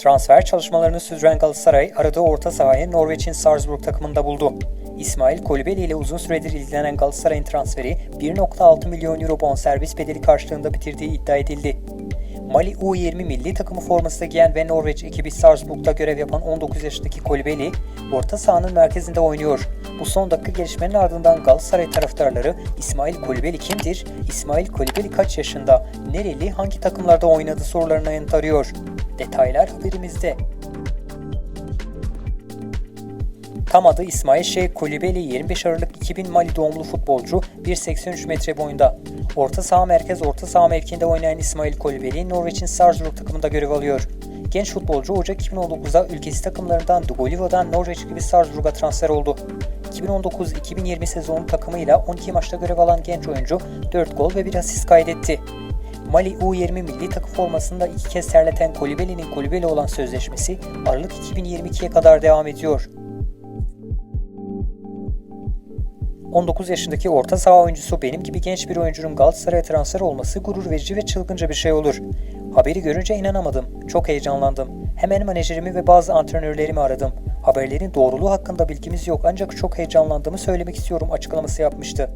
Transfer çalışmalarını sürdüren Galatasaray aradığı orta sahayı Norveç'in Salzburg takımında buldu. İsmail Kolibeli ile uzun süredir ilgilenen Galatasaray'ın transferi 1.6 milyon euro bonservis bedeli karşılığında bitirdiği iddia edildi. Mali U20 milli takımı forması giyen ve Norveç ekibi Salzburg'da görev yapan 19 yaşındaki Kolibeli, orta sahanın merkezinde oynuyor. Bu son dakika gelişmenin ardından Galatasaray taraftarları İsmail Kolibeli kimdir, İsmail Kolibeli kaç yaşında, nereli, hangi takımlarda oynadı sorularına yanıt arıyor. Detaylar haberimizde. Tam adı İsmail Şeyh Kulibeli 25 Aralık 2000 Mali doğumlu futbolcu 1.83 metre boyunda. Orta saha merkez orta saha mevkiinde oynayan İsmail Kulibeli Norveç'in Salzburg takımında görev alıyor. Genç futbolcu Ocak 2019'da ülkesi takımlarından Dubolivo'dan Norveç gibi Salzburg'a transfer oldu. 2019-2020 sezonu takımıyla 12 maçta görev alan genç oyuncu 4 gol ve 1 asist kaydetti. Mali U20 milli takım formasında iki kez terleten Kolibeli'nin Kolibeli olan sözleşmesi Aralık 2022'ye kadar devam ediyor. 19 yaşındaki orta saha oyuncusu benim gibi genç bir oyuncunun Galatasaray'a transfer olması gurur verici ve çılgınca bir şey olur. Haberi görünce inanamadım. Çok heyecanlandım. Hemen menajerimi ve bazı antrenörlerimi aradım. Haberlerin doğruluğu hakkında bilgimiz yok ancak çok heyecanlandığımı söylemek istiyorum açıklaması yapmıştı.